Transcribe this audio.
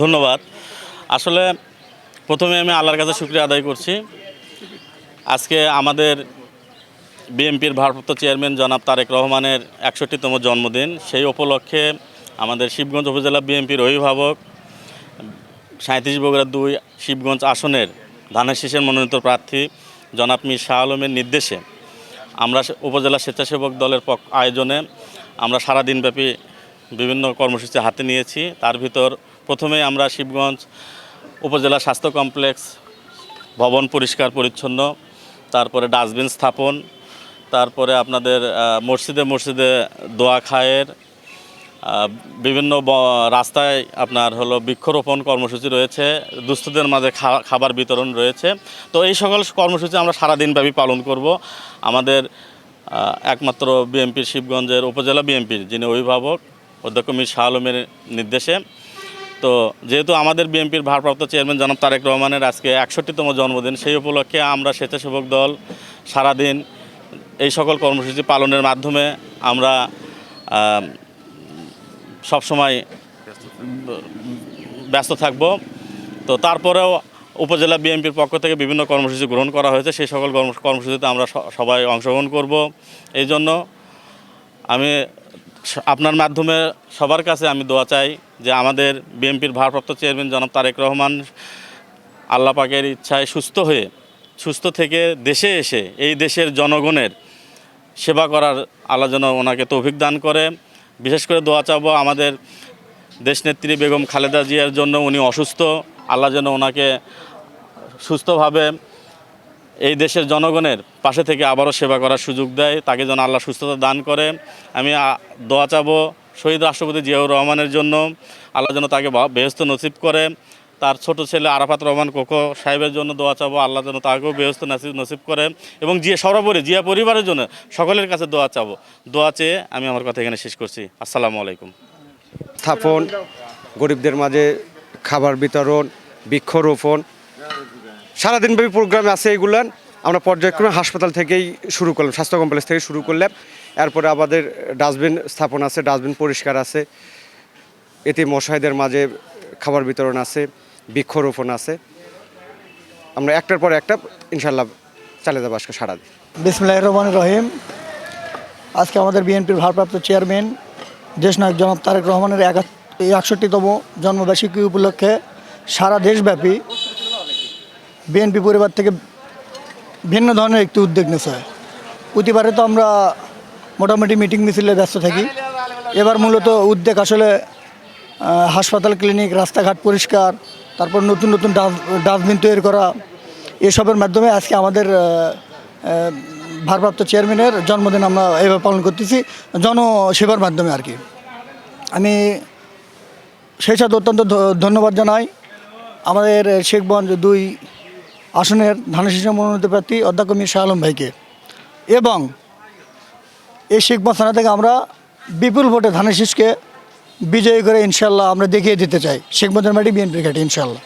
ধন্যবাদ। আসলে প্রথমে আমি আল্লাহর কাছে শুক্রিয়া আদায় করছি। আজকে আমাদের বিএনপির ভারপ্রাপ্ত চেয়ারম্যান জনাব তারেক রহমানের একষট্টিতম জন্মদিন। সেই উপলক্ষে আমাদের শিবগঞ্জ উপজেলা বিএনপির অভিভাবক সাঁত্রিশ বগুড়া দুই শিবগঞ্জ আসনের ধানের শীষের মনোনীত প্রার্থী জনাব মীর শাহ আলমের নির্দেশে আমরা উপজেলা স্বেচ্ছাসেবক দলের আয়োজনে আমরা সারাদিনব্যাপী বিভিন্ন কর্মসূচি হাতে নিয়েছি। তার ভিতর প্রথমে আমরা শিবগঞ্জ উপজেলা স্বাস্থ্য কমপ্লেক্স ভবন পরিষ্কার পরিচ্ছন্ন, তারপরে ডাস্টবিন স্থাপন, তারপরে আপনাদের মসজিদে মসজিদে দোয়া খায়ের বিভিন্ন রাস্তায় আপনার হলো বৃক্ষরোপণ কর্মসূচি রয়েছে, দুস্থদের মাঝে খাবার বিতরণ রয়েছে। তো এই সকল কর্মসূচি আমরা সারাদিনব্যাপী পালন করব। আমাদের একমাত্র বিএনপির শিবগঞ্জের উপজেলা বিএমপির যিনি অভিভাবক, অধ্যক্ষ মীর শাহ আলমের নির্দেশে। তো যেহেতু আমাদের বিএনপির ভারপ্রাপ্ত চেয়ারম্যান জনাব তারেক রহমানের আজকে একষট্টিতম জন্মদিন, সেই উপলক্ষে আমরা স্বেচ্ছাসেবক দল সারাদিন এই সকল কর্মসূচি পালনের মাধ্যমে আমরা সবসময় ব্যস্ত থাকব। তো তারপরেও উপজেলা বিএনপির পক্ষ থেকে বিভিন্ন কর্মসূচি গ্রহণ করা হয়েছে, সেই সকল কর্মসূচিতে আমরা সবাই অংশগ্রহণ করব। এই জন্য আমি আপনার মাধ্যমে সবার কাছে আমি দোয়া চাই যে আমাদের বিএনপির ভারপ্রাপ্ত চেয়ারম্যান জনাব তারেক রহমান আল্লাহ পাকের ইচ্ছায় সুস্থ হয়ে, সুস্থ থেকে দেশে এসে এই দেশের জনগণের সেবা করার আল্লাহ যেন ওনাকে তৌফিক দান করে। বিশেষ করে দোয়া চাবো আমাদের দেশনেত্রী বেগম খালেদা জিয়ার জন্য উনি অসুস্থ। আল্লাহ যেন ওনাকে সুস্থভাবে এই দেশের জনগণের পাশে থেকে আবারও সেবা করার সুযোগ দেয়, তাকে যেন আল্লাহ সুস্থতা দান করে। আমি দোয়া চাবো শহীদ রাষ্ট্রপতি জিয়াউর রহমানের জন্য, আল্লাহ যেন তাকে বেহস্ত নসিব করে। তার ছোট ছেলে আরাফাত রহমান কোকো সাহেবের জন্য দোয়া চাবো, আল্লাহ যেন তাকেও বেহস্ত নসিব নসিব করে। এবং জিয়া, সর্বোপরি জিয়া পরিবারের জন্য সকলের কাছে দোয়া চাবো। দোয়া চেয়ে আমি আমার কথা এখানে শেষ করছি। আসসালামু আলাইকুম। স্থাপন, গরিবদের মাঝে খাবার বিতরণ, বৃক্ষরোপণ সারাদিনব্যাপী প্রোগ্রাম আছে এগুলান আমরা পর্যায়ক্রমে হাসপাতাল থেকেই শুরু করলাম, স্বাস্থ্য কমপ্লেক্স থেকে শুরু করলাম। এরপরে আমাদের ডাস্টবিন স্থাপন আছে, ডাস্টবিন পরিষ্কার আছে। এতে মশাইদের মাঝে খাবার বিতরণ আছে, বৃক্ষরোপণ আছে। আমরা একটার পর একটা ইনশাল্লাহ চালিয়ে যাব আজকে সারাদিন। বিসমুল্লাহ রহমান রহিম। আজকে আমাদের বিএনপির ভারপ্রাপ্ত চেয়ারম্যান দেশনায়ক জনাব তারেক রহমানের একষট্টিতম জন্মবার্ষিকী উপলক্ষে সারা দেশব্যাপী বিএনপি পরিবার থেকে ভিন্ন ধরনের একটি উদ্যোগ নিয়েছে। প্রতিবারে তো আমরা মোটামুটি মিটিং মিছিলে ব্যস্ত থাকি। এবার মূলত উদ্যোগ আসলে হাসপাতাল, ক্লিনিক, রাস্তাঘাট পরিষ্কার, তারপর নতুন নতুন ডাস- ডাস্টবিন তৈরি করা, এসবের মাধ্যমে আজকে আমাদের ভারপ্রাপ্ত চেয়ারম্যানের জন্মদিন আমরা এভাবে পালন করতেছি, জনসেবার মাধ্যমে আর কি। আমি সেই সাথে অত্যন্ত ধন্যবাদ জানাই। আমাদের শেখগঞ্জ দুই আসনের ধানশিষা মনোনীত প্রার্থী অধ্যক্ষ মীর শাহ আলম ভাইকে। এবং এই শেখ থানা থেকে আমরা বিপুল ভোটে ধানের শীষকে বিজয়ী করে ইনশাল্লাহ আমরা দেখিয়ে দিতে চাই। শেখ শেখগঞ্জের মাটি বিএনপির ঘাটে, ইনশাল্লাহ।